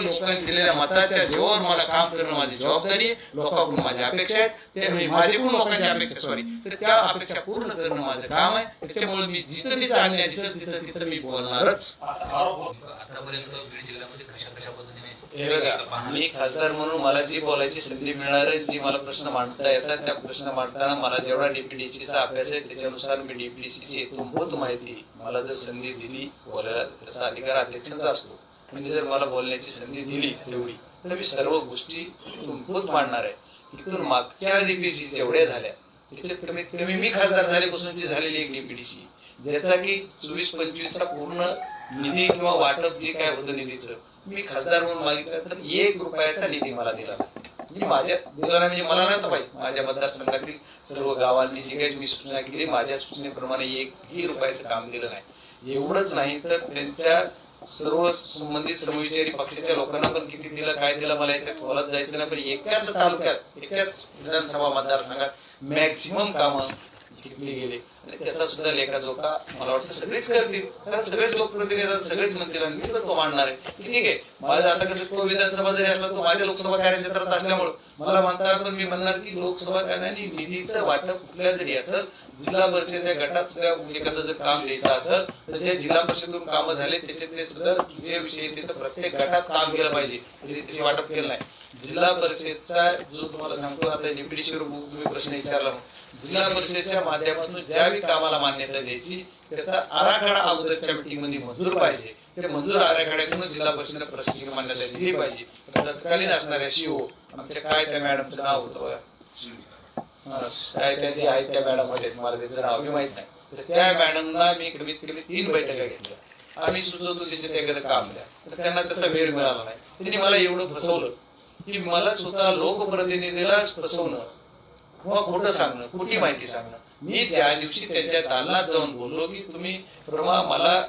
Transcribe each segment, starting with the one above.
लोकांनी लोकांनी दिलेल्या मताच्या जोर मला काम करणं माझी जबाबदारी आहे. लोकांकडून माझ्या अपेक्षा आहेत. ते म्हणजे माझ्याकडून लोकांची अपेक्षा सॉरी तर त्या अपेक्षा पूर्ण करणं माझं काम आहे. त्याच्यामुळे मी जिथं तिथं अन्याय दिसत तिथं तिथं मी बोलणारच. आतापर्यंत मी खासदार म्हणून मला जी बोलायची संधी मिळणार आहे जी मला प्रश्न मांडता येतात त्या प्रश्न मांडताना मला जेवढा डीपीडीसीचा अभ्यास आहे त्याच्यानुसार मी डीपीडीसीची इत्यंभूत माहिती मला जर संधी दिली बोलायला त्याचा अधिकार अध्यक्षांचा असतो. तुम्ही जर मला बोलण्याची संधी दिली तेवढी तर मी सर्व गोष्टी इत्यंभूत मांडणार आहे. इथून मागच्या डीपीडीसी जेवढ्या झाल्या. त्याच्यात कमीत कमी मी खासदार झाल्यापासूनची झालेली एक डीपीडीसी ज्याचा की चोवीस पंचवीसचा पूर्ण निधी किंवा वाटप जे काय होतं निधीचं मी खासदार म्हणून मागितलं तर एक रुपयाचा निधी मला दिला. मी माझ्या दिला म्हणजे मला नव्हतं पाहिजे. माझ्या मतदारसंघातील सर्व गावांनी जी काही मी सूचना केली माझ्या सूचनेप्रमाणे एकही रुपयाचं काम दिलं नाही. एवढंच नाही तर त्यांच्या सर्व संबंधित समविचारी पक्षाच्या लोकांना पण किती दिलं काय दिलं मला याच्यात खोलात जायचं नाही. पण एकाच तालुक्यात एकाच विधानसभा मतदारसंघात मॅक्झिमम कामं घेतली गेले. आणि त्याचा सुद्धा लेखाजोखा मला वाटतं सगळेच करतील. कारण सगळेच लोकप्रतिनिधी आहेत, सगळेच म्हणतील आणि मी तर तो मांडणार आहे. ठीक आहे. माझं आता कसं तो विधानसभा जरी असला तो माझ्या लोकसभा कार्यक्षेत्रात असल्यामुळे मला म्हणताना पण मी म्हणणार की लोकसभा कार्याने निधीचं वाटप कुठल्या जरी असेल जिल्हा परिषदेच्या गटात सुद्धा एखादं जर काम द्यायचं असेल तर जे जिल्हा परिषदेतून कामं झाले त्याच्यातले सुद्धा जे विषय तिथं प्रत्येक गटात काम केलं पाहिजे. तरी त्याचे वाटप केलं नाही. जिल्हा परिषदचा जो तुम्हाला सांगतो आता निपडीशीर तुम्ही प्रश्न विचारला जिल्हा परिषदेच्या माध्यमातून ज्यावेळी कामाला मान्यता द्यायची त्याचा आराखडा अगोदरच्या मीटिंगमध्ये मंजूर पाहिजे. ते मंजूर आराखड्यातून जिल्हा परिषदेने प्रशासकीय मान्यता दिली पाहिजे. तत्कालीन असणाऱ्या सीओ आमच्या काय त्या मॅडमचं नाव होतं बघा? काय त्या जे आहेत त्या मॅडम होत्या मला त्याचं नाव मी माहीत नाही. तर त्या मॅडमना मी कमीत कमी तीन बैठका घेतल्या. आम्ही सुचवतो त्याच्यात एखादं काम द्या. तर त्यांना तसा वेळ मिळाला नाही. त्यांनी मला एवढं फसवलं. की मला स्वतः लोकप्रतिनिधीला फसवणं. किंवा खोटं सांगणं खोटी माहिती सांगणं. मी ज्या दिवशी त्यांच्या दालनात जाऊन बोललो की तुम्ही प्रमा मला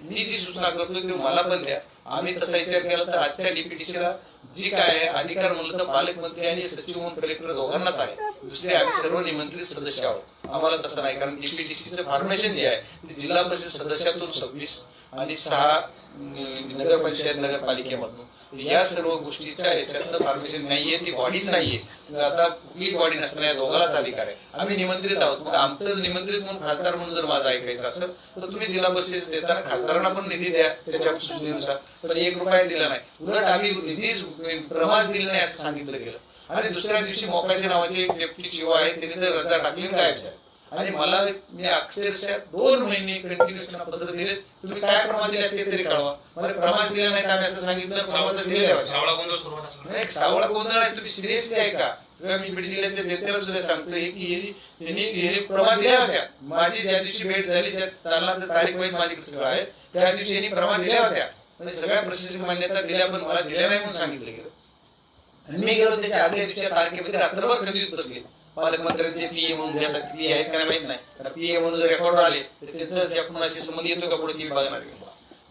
मी जी सूचना करतो ती मला पण द्या. आम्ही तसा विचार केला तर आजच्या डीपीटीसीला जी काय आहे अधिकार म्हणलं तर पालकमंत्री आणि सचिव म्हणून कलेक्टर दोघांनाच आहे. दुसरे आम्ही सर्व निमंत्रित सदस्य आहोत. आम्हाला तसं नाही कारण डीपीटीसीचं फॉर्मेशन जे आहे ते जिल्हा परिषद सदस्यातून सव्वीस आणि सहा नगर नगरपंचायत नगरपालिकेमधून. तर या सर्व गोष्टीच्या याच्यातनं परमिशन नाहीये ती बॉडीच नाहीये. आता कुठली बॉडी नसताना या दोघांनाच अधिकार आहे. आम्ही निमंत्रित आहोत. मग आमचं निमंत्रित म्हणून खासदार म्हणून जर माझं ऐकायचं असेल तर तुम्ही जिल्हा परिषद देताना खासदारांना पण निधी द्या त्याच्या सूचनेनुसार. पण एक रुपया दिला नाही. उलट आम्ही निधी प्रमास दिला नाही असं सांगितलं गेलं. आणि दुसऱ्या दिवशी मोकाशी नावाचे एक डेप्टी शिव आहे त्यांनी तर रजा टाकली गायब झाली आणि मला मी अक्षरशः दोन महिने कंटिन्युअस पत्र दिले तुम्ही काय प्रमाण दिले ते तरी कळवा. मला प्रमाण दिलं नाही तर आम्ही असं सांगितलं प्रमाण आहे सावळा गोंधळ सुरुवात सावळा गोंधळ आहे. तुम्ही सिरियसली आहे का? मी बीड जनतेला सुद्धा सांगतोय की यांनी त्यांनी यांनी प्रमाण दिल्या होत्या. माझी ज्या दिवशी भेट झाली ज्या तारणात तारीख वाईज माझी सगळं आहे त्या दिवशी यांनी प्रमाण दिल्या होत्या. म्हणजे सगळ्या प्रशासकीय मान्यता दिल्या पण मला दिल्या नाही म्हणून सांगितलं गेलं. आणि मी गेलो त्याच्या आदल्या दिवशी तारखेमध्ये रात्रभर खंडीत बसले. पालकमंत्र्यांचे पीए म्हणून घ्यायला आता पीए आहेत का नाही. माहीत नाही पीए म्हणून जर रेकॉर्ड आले तर त्यांचं कुणाशी संबंध येतो का पुढे ती बघणार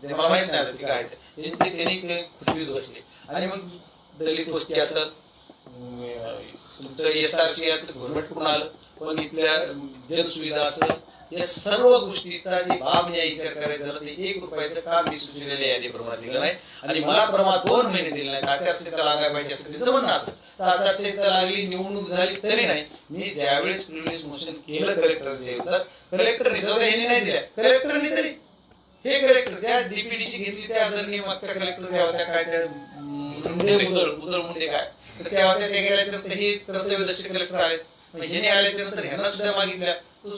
ते मला माहीत नाही आता ते काय त्यांचे त्यांनी खुर्चीत बसले. आणि मग दलित वस्ती असत तुमचं एस आर सी गव्हर्नमेंट कुठून आलं? पण इथल्या जनसुविधा असं या सर्व गोष्टीचा जी भाव न्याय विचार करायचा झाला ते एक रुपयाचं काम मी सुचलेल्या यादीप्रमाणे दिलं नाही आणि मला प्रमाण दोन महिने दिले नाही आचारसंहिता लागायला पाहिजे असं त्यांचं म्हणणं असं तर आचारसंहिता लागली निवडणूक झाली तरी नाही. मी ज्यावेळेस प्रिव्हिलेज मोशन केलं कलेक्टरच्या विरोधात कलेक्टरने जाऊ द्या, नाही दिल्या. कलेक्टरने तरी. हे कलेक्टर ज्या डीपीडीसी घेतली त्या आदरणीय मागच्या कलेक्टरच्या होत्या. काय त्या मुंडे उदळ उदळ मुंडे काय? तर त्या होत्या त्या गेल्याच्यानंतर हे कर्तव्यदक्ष कलेक्टर आले ह्याने आल्याच्यानंतर ह्यांना सुद्धा मागितल्या. तू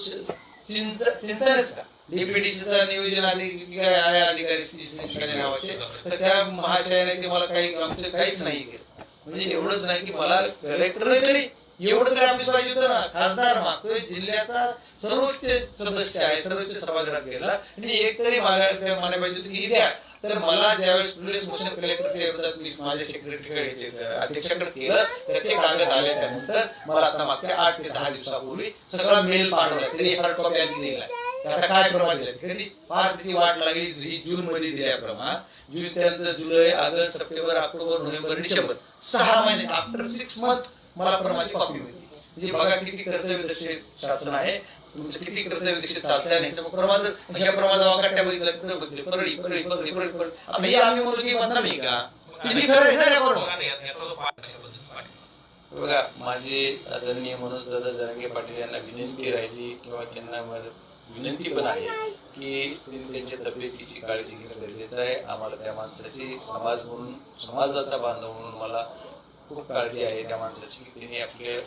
चिंच चिंचानेच का? डीपीडीसीचा नियोजन अधिकारी आहे अधिकारी नावाचे. तर त्या महाशयाने ते मला काही आमचं काहीच नाही केलं. म्हणजे एवढंच नाही की मला कलेक्टर तरी एवढं तरी ऑफिस पाहिजे होतं ना. खासदार मागतोय जिल्ह्याचा सर्वोच्च सदस्य आहे सर्वोच्च सभागृहात गेला. आणि एक तरी मागायला मला पाहिजे होतं की द्या. तर मला ज्यावेळेस प्रिव्हिलेज मोशन कलेक्टरच्या विरोधात मी माझ्या सेक्रेटरीकडे अध्यक्षाकडे केलं त्याचे कागद आल्याच्यानंतर मला आता मागच्या आठ ते दहा दिवसापूर्वी सगळा मेल पाठवला. तरी हार्ड कॉपी आणखी दिला आता काय प्रमाण दिलं? कधी फार त्याची वाट लागली ही जून मध्ये दिल्याप्रमाण जून त्यांचं जुलै August September October November December सहा महिने आफ्टर सिक्स मंथ मला प्रमाची कॉपी मिळते म्हणजे बघा किती कर्तव्य शासन आहे. तुमचं किती कर्तव्य दिशेत चालतंय आणि ह्याचं प्रमाण जर ह्या प्रमाणाचा वाकाट्या बघितलं तर बघितलं परळी परळी परळी परळी परळी. आता हे आम्ही म्हणलो की बदनामी का? म्हणजे खरं आहे ना रेकॉर्ड बघा ना, माझी आदरणीय मनोज दादा जरांगे पाटील यांना विनंती राहिली किंवा त्यांना माझं विनंती पण आहे की त्यांच्या तब्येतीची काळजी घेणं गरजेचं आहे. आम्हाला त्या माणसाची समाज म्हणून समाजाचा बांधव म्हणून मला खूप काळजी आहे. त्या माणसाची त्यांनी आपल्या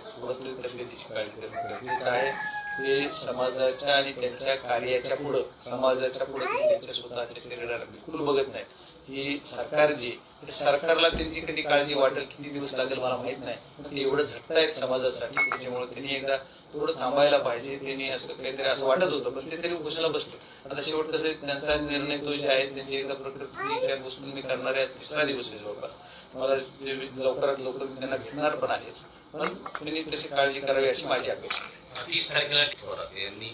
तब्येतीची काळजी करणं गरजेचं आहे. ते समाजाच्या आणि त्यांच्या कार्याच्या पुढं समाजाच्या पुढं ते त्यांच्या स्वतःच्या शरीराला बिलकुल बघत नाहीत ही सरकार जी सरकारला त्यांची कधी काळजी वाटेल किती दिवस लागेल मला माहीत नाही. पण ते एवढं झटतायत समाजासाठी त्याच्यामुळे त्यांनी एकदा थोडं थांबायला पाहिजे. त्यांनी असं काहीतरी असं वाटत होतं पण ते तरी उपोषणाला बसले. आता शेवट कसं त्यांचा निर्णय तो जे आहे त्यांची एकदा प्रकृतीची इच्छा बसून मी करणार आहे तिसरा दिवस आहे जवळपास. मला जे लवकरात लवकर मी त्यांना भेटणार पण आहेच. पण त्यांनी तशी काळजी करावी अशी माझी अपेक्षा आहे. तीस तारखेला थोरात यांनी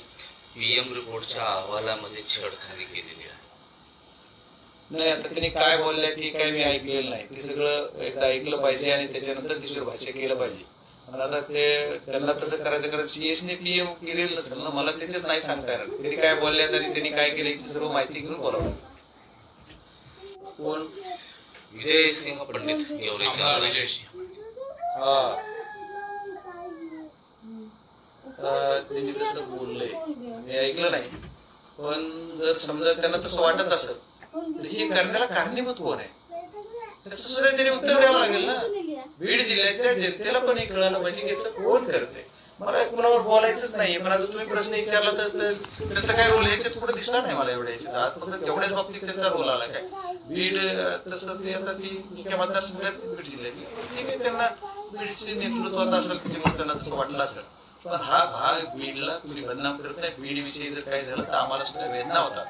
पीएम रिपोर्टच्या अहवालामध्ये छेडखानी केलेली आहे. नाही आता त्यांनी काय बोलल्या ती काय मी ऐकलेलं नाही. ते सगळं एकदा ऐकलं पाहिजे आणि त्याच्यानंतर त्याच्यावर भाष्य केलं पाहिजे. पण आता ते त्यांना तसं करायचं कारण सीएस ने पीएम केलेलं नसेल ना मला त्याच्यात नाही सांगता येणार. त्यांनी काय बोलल्यात आणि त्यांनी काय केलं याची सर्व माहिती घेऊन बोलावं कोण? विजय सिंह पंडित. हा. त्यांनी तसं बोललंय मी ऐकलं नाही. पण जर समजा त्यांना तसं वाटत असेल तर हे करण्याला कारणीभूत कोण आहे? त्याचं सुद्धा त्यांनी उत्तर द्यावं लागेल ना. बीड जिल्ह्याच्या जनतेला पण हे कळालं पाहिजे की याचं कोण करते मला कुणावर बोलायचंच नाही पण आता तुम्ही प्रश्न विचारला तर त्याचा काय रोल याच्यात कुठं दिसला नाही मला एवढ्या याच्यात. आज फक्त तेवढ्याच बाबतीत त्याचा रोल आला काय? बीड तसं ते आता ती मुख्य मतदारसंघात बीड जिल्ह्याची ठीक आहे त्यांना बीडचे नेतृत्वात असेल त्याच्यामुळे त्यांना तसं वाटलं असेल. पण हा भाग बीडला तुम्ही बदनाम करत नाही. बीड विषयी जर काय झालं तर आम्हाला सुद्धा वेदना होता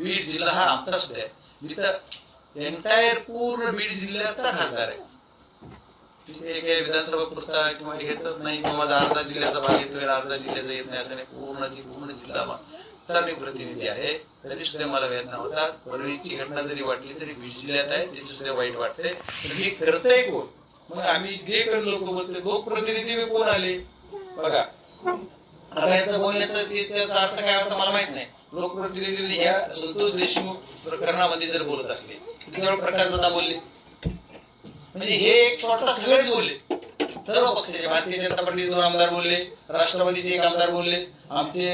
बीड जिल्हा हा आमचा सुद्धा आहे. मी तर एंटायर पूर्ण बीड जिल्ह्याचा खासदार आहे. विधानसभा पुरता किंवा येतच घेतच नाही. किंवा माझा अर्धा जिल्ह्याचा भाग येतोय अर्धा जिल्ह्याचा येत नाही असं नाही. पूर्णची पूर्ण जिल्हा मी प्रतिनिधी आहे. तरी सुद्धा मला वेदना होता परळीची घटना जरी वाटली तरी बीड जिल्ह्यात आहे. त्याची सुद्धा वाईट वाटते. पण हे करतंय कोण? मग आम्ही जे काही लोक बोलते लोकप्रतिनिधी प्रतिनिधी कोण आले? बघा. आता याचं बोलण्याचं त्याचा अर्थ काय होता मला माहीत नाही. लोकप्रतिनिधी म्हणजे ह्या संतोष देशमुख प्रकरणामध्ये जर बोलत असले त्याच्यावर प्रकाश दादा बोलले. म्हणजे हे एक स्वतः सगळेच बोलले. सर्व पक्षाचे भारतीय जनता पार्टीचे दोन आमदार बोलले राष्ट्रवादीचे एक आमदार बोलले आमचे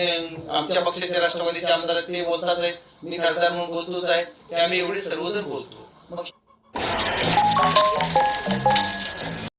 आमच्या पक्षाचे राष्ट्रवादीचे आमदार ते बोलताच आहेत मी खासदार म्हणून बोलतोच आहे ते आम्ही एवढे सर्वजण बोलतो. मग